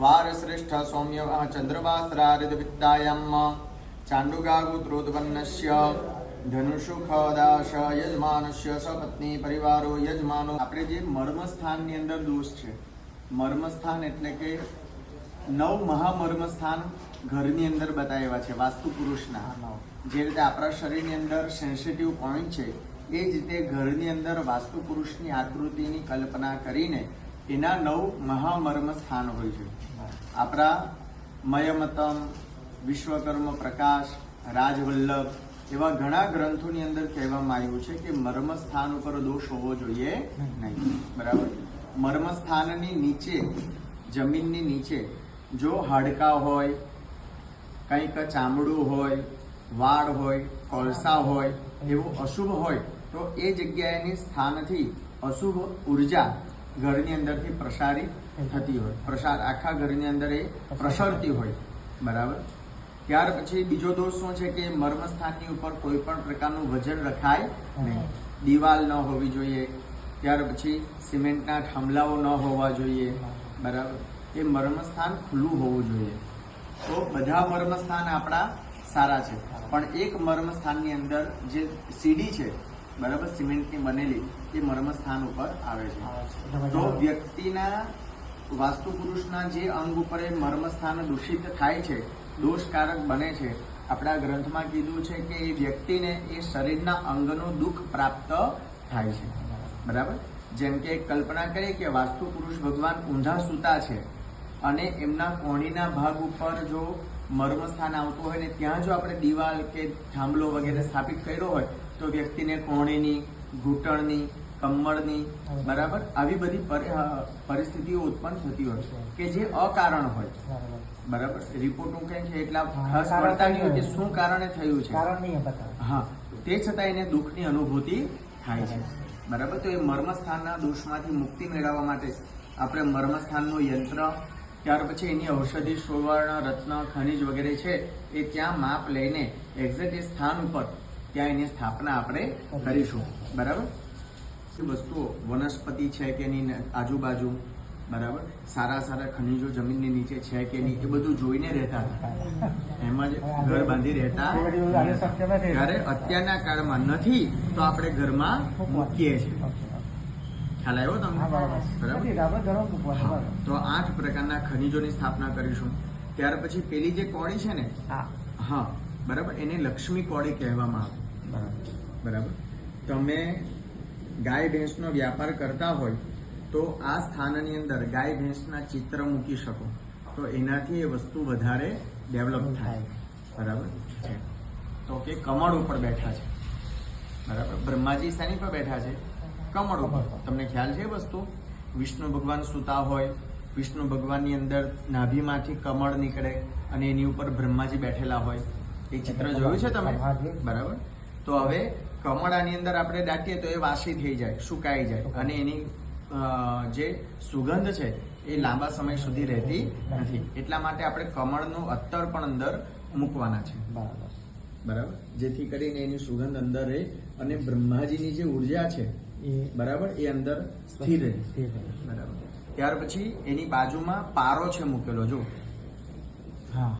તો વાર શ્રેષ્ઠ સૌમ્ય ચંદ્રવાસરારિત વિદ્યાયામ ચાંડુગાગુત્રોદપન્નસ્ય ધનુષુ ખદાશ યજમાનસ્ય સપત્ની પરિવારો યજમાનો આપણે જે મર્મસ્થાનની અંદર દોષ છે મર્મસ્થાન એટલે કે નવ મહામર્મસ્થાન ઘરની અંદર બતાવ્યા છે વાસ્તુ પુરુષના જે રીતે આપણા શરીરની અંદર સેન્સિટિવ પોઈન્ટ છે એ જ રીતે ઘરની અંદર વાસ્તુ પુરુષની આકૃતિની કલ્પના કરીને એના નવ મહામર્મ સ્થાન હોય છે. આપણા મયમતમ, વિશ્વકર્મ પ્રકાશ, રાજવલ્લભ એવા ઘણા ગ્રંથોની અંદર કહેવામાં આવ્યું છે કે મર્મ સ્થાન ઉપર દોષ હોવો જોઈએ નહીં. બરાબર? મર્મ સ્થાનની નીચે, જમીનની નીચે જો હાડકા હોય, કંઈક ચામડું હોય, વાળ હોય, કોલસા હોય, એવું અશુભ હોય, તો એ જગ્યાએની સ્થાનથી અશુભ ઊર્જા ઘરની અંદરથી પ્રસારિત થતી હોય. પ્રસાર આખા ઘરની અંદર એ પ્રસરતી હોય. બરાબર? ત્યાર પછી બીજો દોષ શું છે કે મર્મસ્થાનની ઉપર કોઈ પણ પ્રકારનું વજન રખાય નહીં. દિવાલ ન હોવી જોઈએ. ત્યાર પછી સિમેન્ટના થાંભલાઓ ન હોવા જોઈએ. બરાબર? એ મર્મસ્થાન ખુલ્લું હોવું જોઈએ. તો બધા મર્મસ્થાન આપણા સારા છે. પણ એક મર્મસ્થાનની અંદર જે સીડી છે બરાબર? સિમેન્ટની બનેલી એ મર્મ સ્થાન ઉપર આવે છે. તો વ્યક્તિના વાસ્તુ પુરુષના જે અંગ ઉપર એ મર્મ સ્થાન દૂષિત થાય છે દોષકારક બને છે આપણા ગ્રંથમાં કીધું છે કે એ વ્યક્તિને એ શરીરના અંગનું દુઃખ પ્રાપ્ત થાય છે. બરાબર? જેમ કે કલ્પના કરીએ કે વાસ્તુ પુરુષ ભગવાન ઊંધા સૂતા છે અને એમના કોણીના ભાગ ઉપર જો મર્મ સ્થાન આવતું હોય ને ત્યાં જો આપણે દિવાલ કે થાંભલો વગેરે સ્થાપિત કર્યો હોય તો વ્યક્તિને કોણીની ઘૂંટણની કમળની બરાબર? આવી બધી પરિસ્થિતિઓ ઉત્પન્ન થતી હોય કે જે અકારણ હોય બરાબર. રિપોર્ટ હું કહે છે એટલા ખાસ પડતા નહીં હોય કે શું કારણે થયું છે. કારણ હા. તે છતાં એને દુઃખની અનુભૂતિ થાય છે. બરાબર? તો એ મર્મસ્થાનના દોષમાંથી મુક્તિ મેળવવા માટે આપણે મર્મસ્થાનનું યંત્ર ત્યાર પછી એની ઔષધિ સુવર્ણ રત્ન ખનિજ વગેરે છે એ ત્યાં માપ લઈને એક્ઝેક્ટ એ સ્થાન ઉપર ત્યાં એની સ્થાપના આપણે કરીશું. બરાબર? વસ્તુઓ વનસ્પતિ છે કે એની આજુબાજુ બરાબર? સારા સારા ખનિજો જમીનની નીચે છે કે નહીં એ બધું જોઈને રહેતા હતા. એમાં જ ઘર બાંધી રહેતા. ત્યારે અત્યારના કાળમાં નથી તો આપણે ઘરમાં મૂકીએ છીએ. ખ્યાલ આવ્યો તમને? બરાબર. તો આઠ પ્રકારના ખનિજોની સ્થાપના કરીશું. ત્યાર પછી પેલી જે કોળી છે ને? હા. બરાબર? એને લક્ષ્મી કોળી કહેવામાં આવે. બરાબર. તમે ગાય ભેંસનો વ્યાપાર કરતા હોય તો આ સ્થાનની અંદર ગાય ભેંસના ચિત્ર મૂકી શકો. તો એનાથી એ વસ્તુ વધારે ડેવલપ થાય. બરાબર? છે. તો કે કમળ ઉપર બેઠા છે. બરાબર? બ્રહ્માજી શાની પર બેઠા છે. કમળ ઉપર. તમને ખ્યાલ છે એ વસ્તુ? વિષ્ણુ ભગવાન સુતા હોય વિષ્ણુ ભગવાનની અંદર નાભીમાંથી કમળ નીકળે અને એની ઉપર બ્રહ્માજી બેઠેલા હોય. એ ચિત્ર જોયું છે તમે? બરાબર? તો હવે કમળાની અંદર આપણે દાટીએ તો એ વાસી થઈ જાય સુકાઈ જાય. અને એની જે સુગંધ છે એ લાંબા સમય સુધી રહેતી નથી. એટલા માટે આપણે કમળનું અત્તર પણ અંદર મૂકવાના છે. બરાબર. બરાબર? જેથી કરીને એની સુગંધ અંદર રહે અને બ્રહ્માજીની જે ઊર્જા છે એ બરાબર? એ અંદર સ્થિર સ્થિર રહે. બરાબર. ત્યાર પછી એની બાજુમાં પારો છે મૂકેલો જો હા.